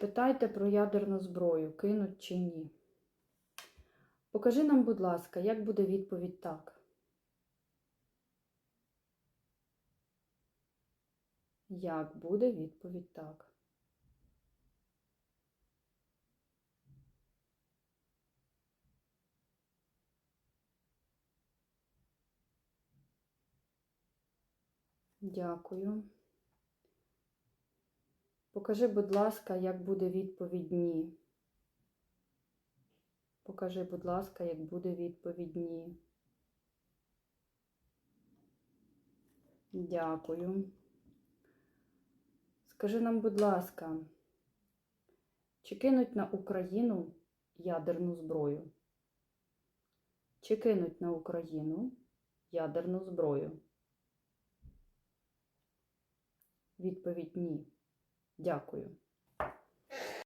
Питайте про ядерну зброю, кинуть чи ні. Покажи нам, будь ласка, як буде відповідь так. Як буде відповідь так? Дякую. Покажи, будь ласка, як буде відповідь ні. Покажи, будь ласка, як буде відповідь ні. Дякую. Скажи нам, будь ласка, чи кинуть на Україну ядерну зброю? Чи кинуть на Україну ядерну зброю? Відповідь ні. Дякую.